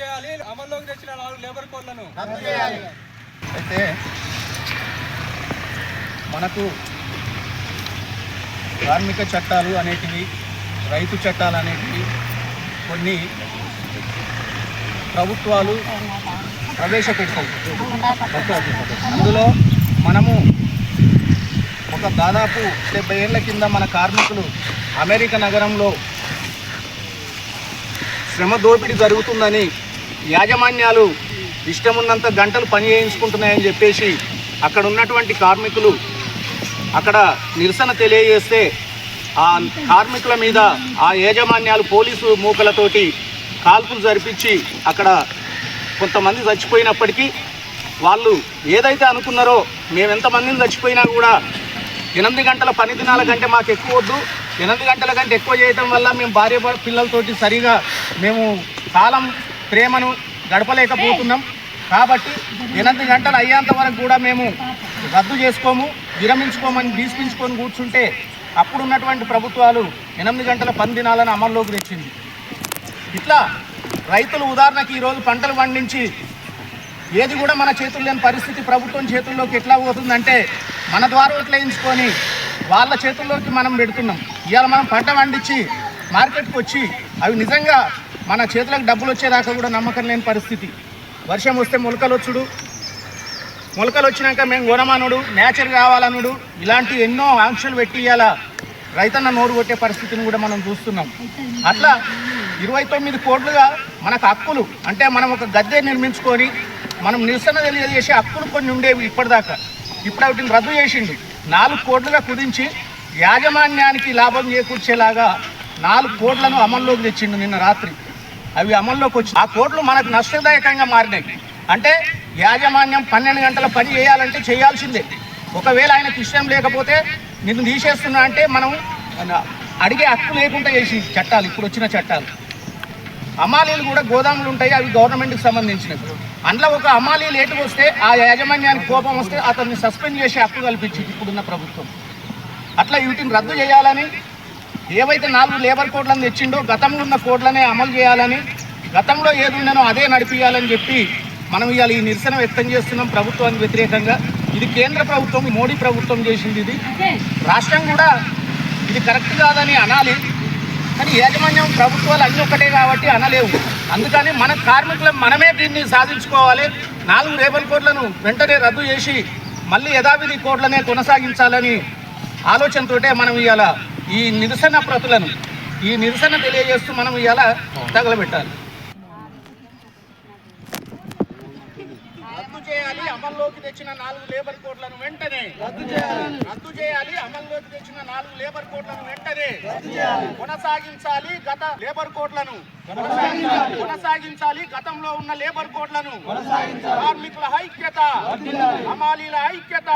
చేయాలి. అమల్లోకి తెచ్చిన నాలుగు లేబర్ కోడ్లను. అయితే మనకు కార్మిక చట్టాలు అనేటివి రైతు చట్టాలు అనేటివి కొన్ని ప్రభుత్వాలు ప్రవేశపెట్టవు. అందులో మనము ఒక దాదాపు డెబ్బై ఏళ్ళ కింద మన కార్మికులు అమెరికా నగరంలో శ్రమ దోపిడీ జరుగుతుందని యాజమాన్యాలు ఇష్టమున్నంత గంటలు పని చేయించుకుంటున్నాయని చెప్పేసి అక్కడ ఉన్నటువంటి కార్మికులు అక్కడ నిరసన తెలియజేస్తే ఆ కార్మికుల మీద ఆ యాజమాన్యాలు పోలీసు మూకలతోటి కాల్పులు జరిపించి అక్కడ కొంతమంది చచ్చిపోయినప్పటికీ వాళ్ళు ఏదైతే అనుకున్నారో మేము ఎంతమందిని చచ్చిపోయినా కూడా ఎనిమిది గంటల పని దినాల కంటే మాకు ఎక్కువ వద్దు. ఎనిమిది గంటల కంటే ఎక్కువ చేయటం వల్ల మేము భార్య పిల్లలతోటి సరిగా మేము కాలం ప్రేమను గడపలేకపోతున్నాం. కాబట్టి ఎనిమిది గంటలు అయ్యేంత వరకు కూడా మేము రద్దు చేసుకోము విరమించుకోమని తీసుపించుకొని కూర్చుంటే అప్పుడు ఉన్నటువంటి ప్రభుత్వాలు ఎనిమిది గంటల పని దినాలను అమల్లోకి తెచ్చింది. ఇట్లా రైతులు ఉదాహరణకి ఈరోజు పంటలు పండించి ఏది కూడా మన చేతుల్లో లేని పరిస్థితి ప్రభుత్వం చేతుల్లోకి ఎట్లా పోతుందంటే మన ద్వారా ఎట్లయించుకొని వాళ్ళ చేతుల్లోకి మనం పెడుతున్నాం. ఇవాళ మనం పంట పండించి మార్కెట్కి వచ్చి అవి నిజంగా మన చేతులకు డబ్బులు వచ్చేదాకా కూడా నమ్మకం లేని పరిస్థితి. వర్షం వస్తే మొలకలు వచ్చుడు. మొలకలు వచ్చినాక మేము గుణమానుడు నేచర్ కావాలనుడు ఇలాంటి ఎన్నో ఆంక్షలు పెట్టి ఇవాళ రైతన్న నోరు కొట్టే పరిస్థితిని కూడా మనం చూస్తున్నాం. అట్లా ఇరవై తొమ్మిది కోట్లుగా మనకు హక్కులు అంటే మనం ఒక గద్దె నిర్మించుకొని మనం నిరసన తెలియజేసే హక్కులు కొన్ని ఉండేవి ఇప్పటిదాకా. ఇప్పుడు వాటిని రద్దు చేసిండు. నాలుగు కోట్లుగా కుదించి యాజమాన్యానికి లాభం చేకూర్చేలాగా నాలుగు కోట్లను అమల్లోకి తెచ్చిండు నిన్న రాత్రి. అవి అమల్లోకి వచ్చి ఆ కోట్లు మనకు నష్టదాయకంగా మారినాయి. అంటే యాజమాన్యం పన్నెండు గంటల పని చేయాలంటే చేయాల్సిందే. ఒకవేళ ఆయన ఇష్టం లేకపోతే నిన్ను తీసేస్తున్నా అంటే మనం అడిగే హక్కు లేకుండా చేసి చట్టాలు ఇప్పుడు వచ్చిన చట్టాలు. అమాలీలు కూడా గోదాములు ఉంటాయి అవి గవర్నమెంట్కి సంబంధించినవి. అందులో ఒక అమాలీ లేటు వస్తే ఆ యాజమాన్యానికి కోపం వస్తే అతన్ని సస్పెండ్ చేసే హక్కు కల్పించింది ఇప్పుడున్న ప్రభుత్వం. అట్లా వీటిని రద్దు చేయాలని ఏవైతే నాలుగు లేబర్ కోడ్లను తెచ్చిండో గతంలో ఉన్న కోడ్లనే అమలు చేయాలని గతంలో ఏది ఉండనో అదే నడిపించాలని చెప్పి మనం ఇవాళ ఈ నిరసన వ్యక్తం చేస్తున్నాం ప్రభుత్వానికి వ్యతిరేకంగా. ఇది కేంద్ర ప్రభుత్వం మోడీ ప్రభుత్వం చేసింది ఇది. రాష్ట్రం కూడా ఇది కరెక్ట్ కాదని అనాలి. కానీ యాజమాన్యం ప్రభుత్వాలు అన్నీ ఒక్కటే కాబట్టి అనలేవు. అందుకని మన కార్మికులం మనమే దీన్ని సాధించుకోవాలి. నాలుగు లేబర్ కోడ్లను వెంటనే రద్దు చేసి మళ్ళీ యథావిధి కోడ్లనే కొనసాగించాలని ఆలోచనతోటే మనం ఇవాళ ఈ నిరసన ప్రతులను ఈ నిరసన తెలియజేస్తూ మనం ఇవాళ తగలబెట్టాలి. రద్దు చేయాలి అమల్లోకి తెచ్చిన నాలుగు లేబర్ కోడ్లను వెంటనే. రద్దు చేయాలి. రద్దు చేయాలి అమల్లోకి తెచ్చిన నాలుగు లేబర్ కోడ్లను వెంటనే. కొనసాగించాలి గత లేబర్ కోడ్లను. కొనసాగించాలి. గతంలో ఉన్న లేబర్ కోడ్లను. కార్మికుల ఐక్యత. హమాలీల ఐక్యత.